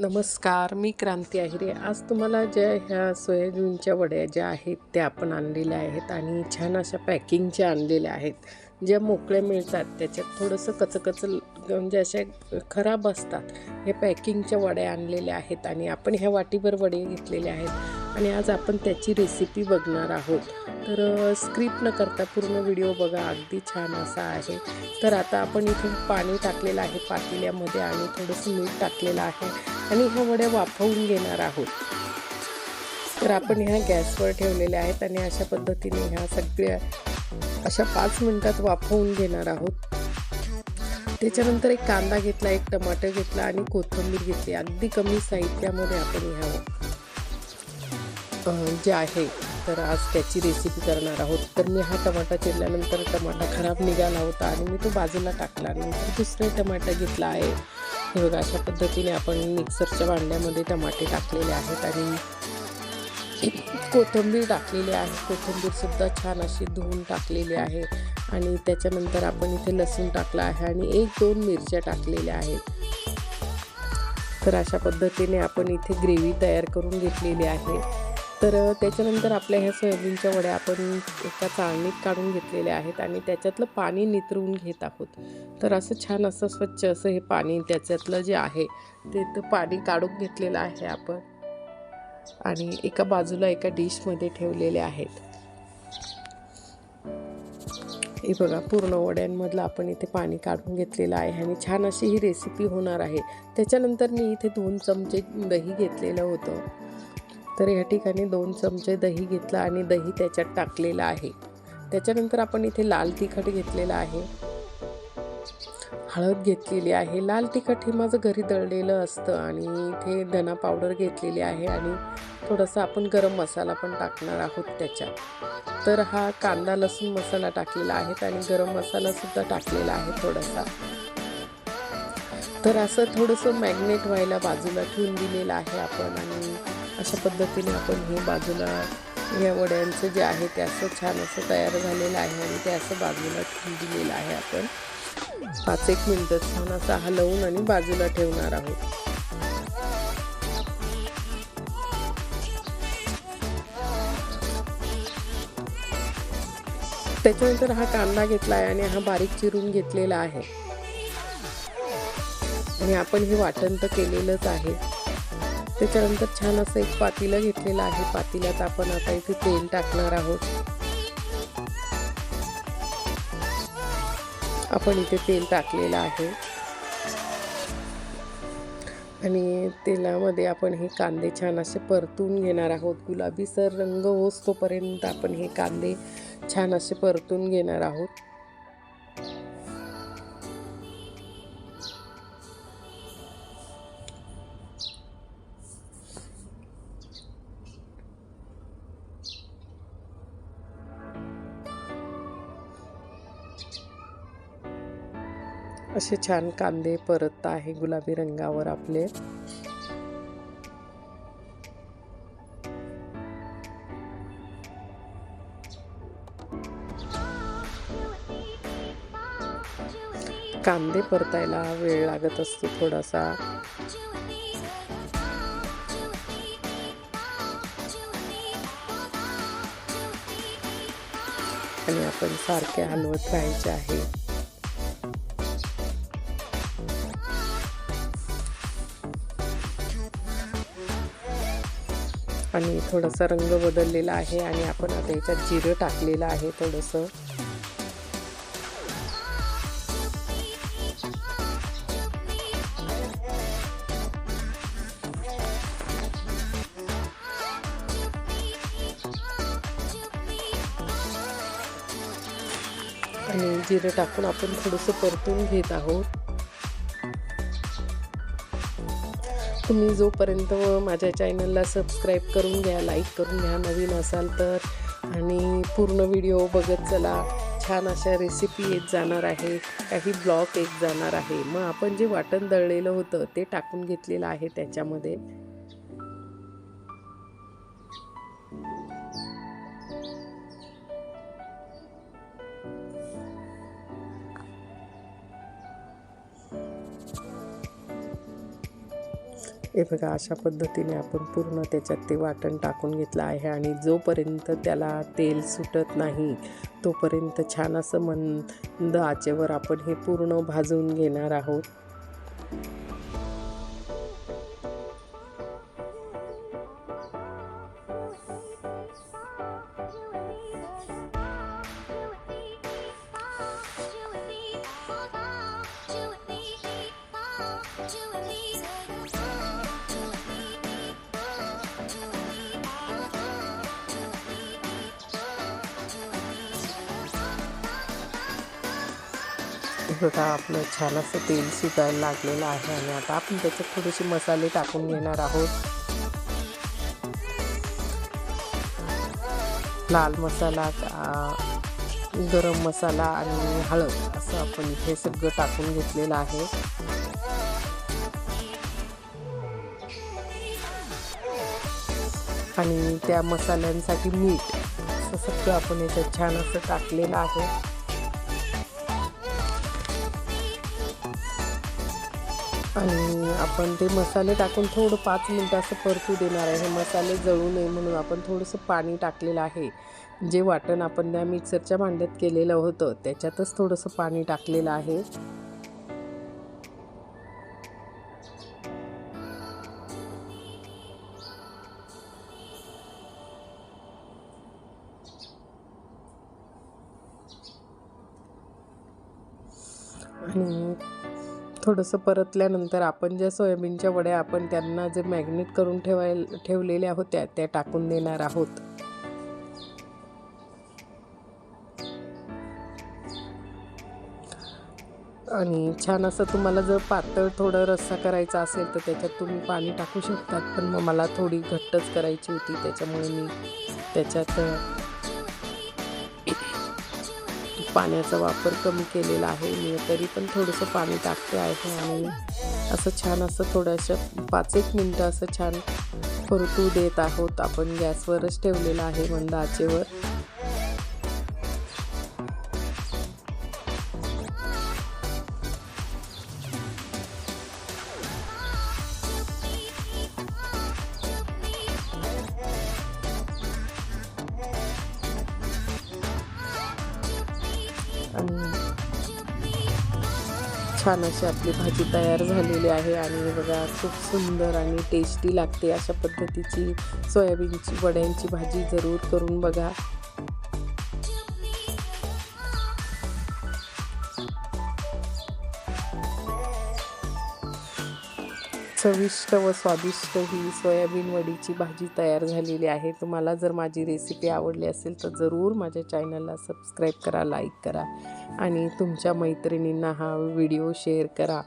नमस्कार मी क्रांती आहिरे. आज तुम्हाला ज्या ह्या सोयाबीनच्या वड्या ज्या आहेत त्या आपण आणलेल्या आहेत आणि छान अशा पॅकिंगच्या आणलेल्या आहेत. ज्या मोकळ्या मिळतात त्याच्यात थोडंसं कचकच म्हणजे अशा खराब असतात. हे पॅकिंगच्या वड्या आणलेल्या आहेत आणि आपण ह्या वाटीभर वडे घेतलेले आहेत. आणि आज आपण त्याची रेसिपी बघणार आहोत. तर स्क्रिप्ट न करता पूर्ण व्हिडिओ बघा अगदी छान असा आहे. तर आता आपण इथून पाणी टाकलेलं आहे पातेल्यामध्ये आणि थोडंसं मीठ टाकलेलं आहे आणि ह्या वड्या वाफवून घेणार आहोत. तर आपण ह्या गॅसवर ठेवलेल्या आहेत आणि अशा पद्धतीने ह्या सगळ्या अशा पाच मिनटात वाफवून घेणार आहोत. त्याच्यानंतर एक कांदा घेतला एक टमाटर घेतला आणि कोथिंबीर घेतली. अगदी कमी साहित्यामध्ये आपण ह्या जे आहे तर आज त्याची रेसिपी करणार आहोत. तर मी हा टमाटा चिरल्यानंतर टमाटा खराब निघाला होता आणि मी तो बाजूला टाकला नंतर दुसरा टमाटा घेतला आहे. हे बघा अशा पद्धतीने आपण मिक्सरच्या भांड्यामध्ये टमाटे टाकलेले आहेत आणि कोथिंबीर टाकलेली आहे. कोथिंबीरसुद्धा छान अशी धुवून टाकलेली आहे आणि त्याच्यानंतर आपण इथे लसूण टाकला आहे आणि एक दोन मिरच्या टाकलेल्या आहेत. तर अशा पद्धतीने आपण इथे ग्रेव्ही तयार करून घेतलेली आहे. तर त्याच्यानंतर आपल्या ह्या सोयाबीनच्या वड्या आपण एका चाळणीत काढून घेतलेल्या आहेत आणि त्याच्यातलं पाणी नितरवून घेत आहोत. तर असं छान असं स्वच्छ असं हे पाणी त्याच्यातलं जे आहे ते तर पाणी काढून घेतलेलं आहे आपण. आणि एका बाजूला एका डिशमध्ये ठेवलेले आहेत. हे बघा पूर्ण वड्यांमधलं आपण इथे पाणी काढून घेतलेलं आहे आणि छान अशी ही रेसिपी होणार आहे. त्याच्यानंतर मी इथे दोन चमचे दही घेतलेलं होतं. तर या ठिकाणी दोन चमचे दही घेतला आणि दही त्याच्यात टाकलेलं आहे. त्याच्यानंतर आपण इथे लाल तिखट घेतलेलं आहे. हळद घेतलेली आहे. लाल तिखट हे माझं घरी दळलेलं असतं आणि इथे धना पावडर घेतलेली आहे आणि थोडासा आपण गरम मसाला पण टाकणार आहोत त्याच्यात. तर हा कांदा लसूण मसाला टाकलेला आहे आणि गरम मसालासुद्धा टाकलेला आहे थोडासा. तर असं थोडंसं मॅग्नेट व्हायला बाजूला ठेवून दिलेलं आहे आपण आणि अशा पद्धतीने आपण हे बाजूला या वड्यांचं जे आहे ते असं छान असं तयार झालेलं आहे आणि ते असं बाजूला ठेवून दिलेलं आहे आपण. पाच एक मिनटं छान असं हलवून आणि बाजूला ठेवणार आहोत. त्याच्यानंतर हा कांदा घेतला आहे आणि हा बारीक चिरून घेतलेला आहे. आणि आपण हे वाटण तर केलेलंच आहे. त्याच्यानंतर छान असं एक पातीलं घेतलेलं आहे. पातील्यात आपण आता इथे तेल टाकणार आहोत. आपण इथे तेल टाकलेलं आहे. आणि तेलामध्ये आपण हे कांदे छान असे परतून घेणार आहोत. गुलाबी सर रंग होस तोपर्यंत आपण हे कांदे छान असे परतून घेणार आहोत. असे छान कांदे परत आहे गुलाबी रंगावर आपले. कांदे परतायला वेळ लागत असतो थोडासा. आपण सारखे हलवत राहायचे आहे. आणि थोडासा रंग बदललेला आहे आणि आपण आता याच्यात जिरं टाकलेलं आहे थोडंसं. आणि जिरं टाकून आपण थोडंसं परतून घेत आहोत. तुम्ही जोपर्यंत माझ्या चॅनलला सबस्क्राईब करून घ्या लाईक करून घ्या नवीन असाल तर आणि पूर्ण व्हिडिओ बघत चला छान अशा रेसिपी येत जाणार आहे काही ब्लॉक येत जाणार आहे. मग आपण जे वाटण दळलेलं होतं ते टाकून घेतलेलं आहे त्याच्यामध्ये. हे बघा अशा पद्धतीने आपण पूर्ण त्याच्यात ते वाटण टाकून घेतलं आहे आणि जोपर्यंत त्याला तेल सुटत नाही तोपर्यंत छान असं मंद आचेवर आपण हे पूर्ण भाजून घेणार आहोत. हे बघा आपलं छान असं तेल सुटायला लागलेलं आहे आणि आता आपण त्याच्यात थोडेसे मसाले टाकून घेणार आहोत. लाल मसाला गरम मसाला आणि हळद असं आपण इथे सगळं टाकून घेतलेलं आहे. आणि त्या मसाल्यांसाठी मीठ असं सगळं आपण याच्यात छान असं टाकलेलं आहे. आणि आपण ते मसाले टाकून थोडं पाच मिनटं असं परतू देणार आहे. हे मसाले जळू नये म्हणून आपण थोडंसं पाणी टाकलेलं आहे. जे वाटण आपण त्या मिक्सरच्या भांड्यात केलेलं होतं त्याच्यातच थोडंसं पाणी टाकलेलं आहे. आणि थोडंसं परतल्यानंतर आपण ज्या सोयाबीनच्या वड्या आपण त्यांना जे मॅग्नेट करून ठेवाय ठेवलेल्या होत्या त्या टाकून देणार आहोत. आणि छान असं तुम्हाला जर पातळ थोडं रस्सा करायचा असेल तर त्याच्यात तुम्ही पाणी टाकू शकतात. पण मग मला थोडी घट्टच करायची होती त्याच्यामुळे मी त्याच्यात पाण्याचा वापर कमी केलेला आहे. मी तरी पण थोडंसं पाणी टाकते आहे आणि असं छान असं थोडंसं पाच एक मिनटं असं छान परतू देत आहोत. आपण गॅसवरच ठेवलेलं आहे मंद आचेवर. छान अशी आपली भाजी तयार झालेली आहे आणि बघा खूप सुंदर आणि टेस्टी लागते अशा पद्धतीची सोयाबीनची वड्यांची भाजी जरूर करून बघा. चविष्ट व स्वादिष्ट ही सोयाबीन वडीची भाजी तयार झालेली आहे. तुम्हाला जर माझी रेसिपी आवडली असेल तर जरूर माझ्या चॅनलला सबस्क्राईब करा लाईक करा आणि तुमच्या मैत्रिणींना हा व्हिडिओ शेअर करा.